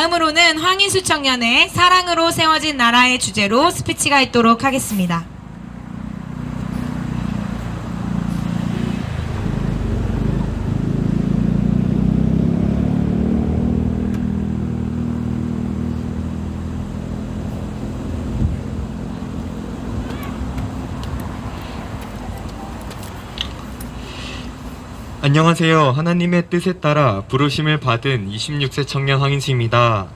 다음으로는 황인수 청년의 사랑으로 세워진 나라의 주제로 스피치가 있도록 하겠습니다. 안녕하세요. 하나님의 뜻에 따라 부르심을 받은 26세 청년 황인수입니다.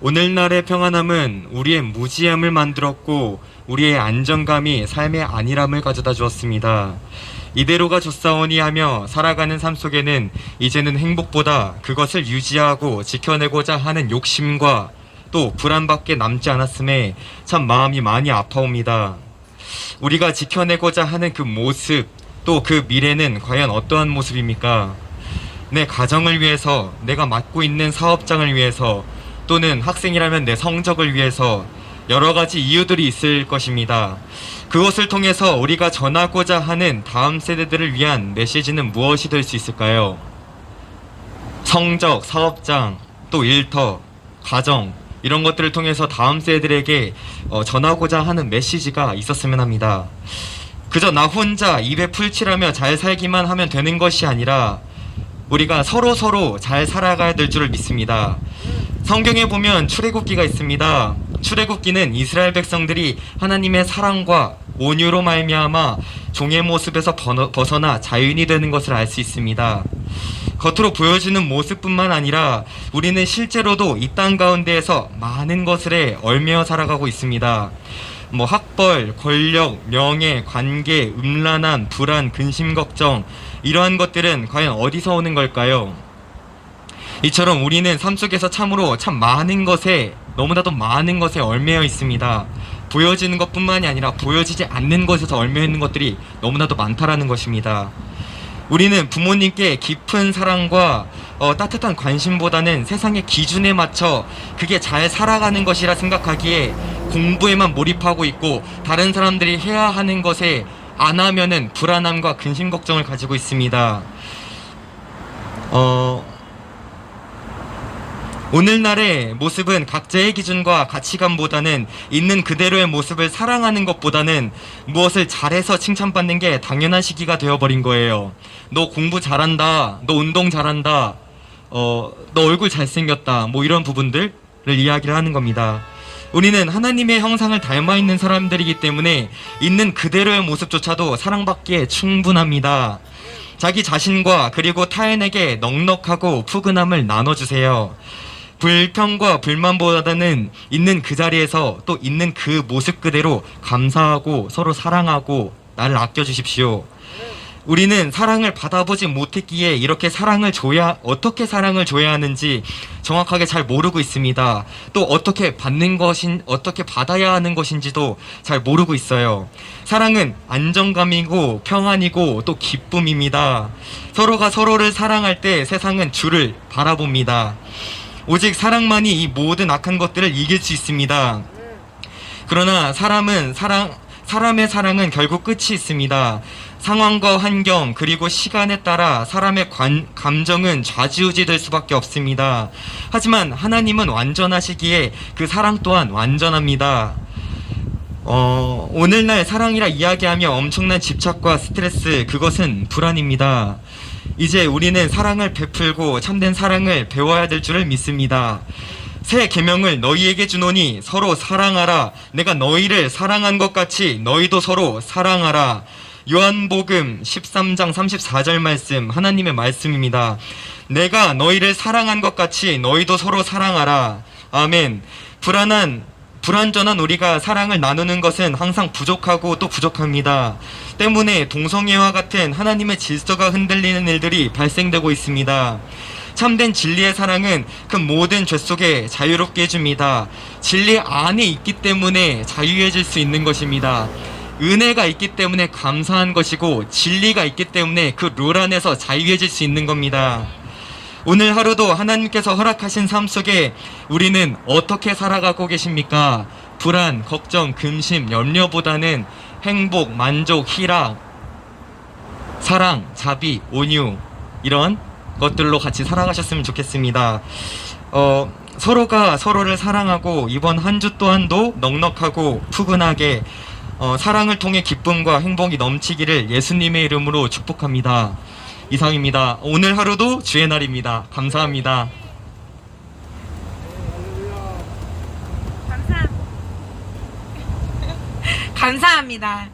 오늘날의 평안함은 우리의 무지함을 만들었고 우리의 안정감이 삶의 안일함을 가져다 주었습니다. 이대로가 좋사오니 하며 살아가는 삶 속에는 이제는 행복보다 그것을 유지하고 지켜내고자 하는 욕심과 또 불안밖에 남지 않았음에 참 마음이 많이 아파옵니다. 우리가 지켜내고자 하는 그 모습, 또 그 미래는 과연 어떠한 모습입니까? 내 가정을 위해서, 내가 맡고 있는 사업장을 위해서, 또는 학생이라면 내 성적을 위해서 여러 가지 이유들이 있을 것입니다. 그것을 통해서 우리가 전하고자 하는 다음 세대들을 위한 메시지는 무엇이 될 수 있을까요? 성적, 사업장, 또 일터, 가정, 이런 것들을 통해서 다음 세대들에게 어, 전하고자 하는 메시지가 있었으면 합니다. 그저 나 혼자 입에 풀칠하며 잘 살기만 하면 되는 것이 아니라 우리가 서로 서로 잘 살아가야 될 줄을 믿습니다. 성경에 보면 출애굽기가 있습니다. 출애굽기는 이스라엘 백성들이 하나님의 사랑과 온유로 말미암아 종의 모습에서 벗어나 자유인이 되는 것을 알 수 있습니다. 겉으로 보여주는 모습뿐만 아니라 우리는 실제로도 이 땅 가운데에서 많은 것을 에 얼매어 살아가고 있습니다. 뭐 학벌, 권력, 명예, 관계, 음란함, 불안, 근심, 걱정 이러한 것들은 과연 어디서 오는 걸까요? 이처럼 우리는 삶 속에서 참으로 참 많은 것에 너무나도 많은 것에 얼매여 있습니다. 보여지는 것뿐만이 아니라 보여지지 않는 것에서 얼매여 있는 것들이 너무나도 많다라는 것입니다. 우리는 부모님께 깊은 사랑과 어, 따뜻한 관심보다는 세상의 기준에 맞춰 그게 잘 살아가는 것이라 생각하기에 공부에만 몰입하고 있고 다른 사람들이 해야 하는 것에 안 하면은 불안함과 근심 걱정을 가지고 있습니다. 어, 오늘날의 모습은 각자의 기준과 가치관보다는 있는 그대로의 모습을 사랑하는 것보다는 무엇을 잘해서 칭찬받는 게 당연한 시기가 되어버린 거예요. 너 공부 잘한다. 너 운동 잘한다. 어, 너 얼굴 잘생겼다. 뭐 이런 부분들을 이야기를 하는 겁니다. 우리는 하나님의 형상을 닮아 있는 사람들이기 때문에 있는 그대로의 모습조차도 사랑받기에 충분합니다. 자기 자신과 그리고 타인에게 넉넉하고 푸근함을 나눠주세요. 불평과 불만보다는 있는 그 자리에서 또 있는 그 모습 그대로 감사하고 서로 사랑하고 나를 아껴주십시오. 우리는 사랑을 받아보지 못했기에 이렇게 사랑을 줘야 어떻게 사랑을 줘야 하는지 정확하게 잘 모르고 있습니다. 또 어떻게 받는 것인 어떻게 받아야 하는 것인지도 잘 모르고 있어요. 사랑은 안정감이고 평안이고 또 기쁨입니다. 서로가 서로를 사랑할 때 세상은 주를 바라봅니다. 오직 사랑만이 이 모든 악한 것들을 이길 수 있습니다. 그러나 사람은 사랑 사람의 사랑은 결국 끝이 있습니다. 상황과 환경 그리고 시간에 따라 사람의 관, 감정은 좌지우지 될 수밖에 없습니다. 하지만 하나님은 완전하시기에 그 사랑 또한 완전합니다. 어, 오늘날 사랑이라 이야기하며 엄청난 집착과 스트레스 그것은 불안입니다. 이제 우리는 사랑을 베풀고 참된 사랑을 배워야 될 줄을 믿습니다. 새 계명을 너희에게 주노니 서로 사랑하라. 내가 너희를 사랑한 것 같이 너희도 서로 사랑하라. 요한복음 13장 34절 말씀 하나님의 말씀입니다. 내가 너희를 사랑한 것 같이 너희도 서로 사랑하라. 아멘. 불안한 불완전한 우리가 사랑을 나누는 것은 항상 부족하고 또 부족합니다. 때문에 동성애와 같은 하나님의 질서가 흔들리는 일들이 발생되고 있습니다. 참된 진리의 사랑은 그 모든 죄 속에 자유롭게 해줍니다. 진리 안에 있기 때문에 자유해질 수 있는 것입니다. 은혜가 있기 때문에 감사한 것이고 진리가 있기 때문에 그 룰 안에서 자유해질 수 있는 겁니다. 오늘 하루도 하나님께서 허락하신 삶 속에 우리는 어떻게 살아가고 계십니까? 불안, 걱정, 근심, 염려보다는 행복, 만족, 희락, 사랑, 자비, 온유 이런 것들로 같이 살아가셨으면 좋겠습니다. 어, 서로가 서로를 사랑하고 이번 한 주 또한도 넉넉하고 푸근하게 어, 사랑을 통해 기쁨과 행복이 넘치기를 예수님의 이름으로 축복합니다. 이상입니다. 오늘 하루도 주의 날입니다. 감사합니다. 감사. 감사합니다.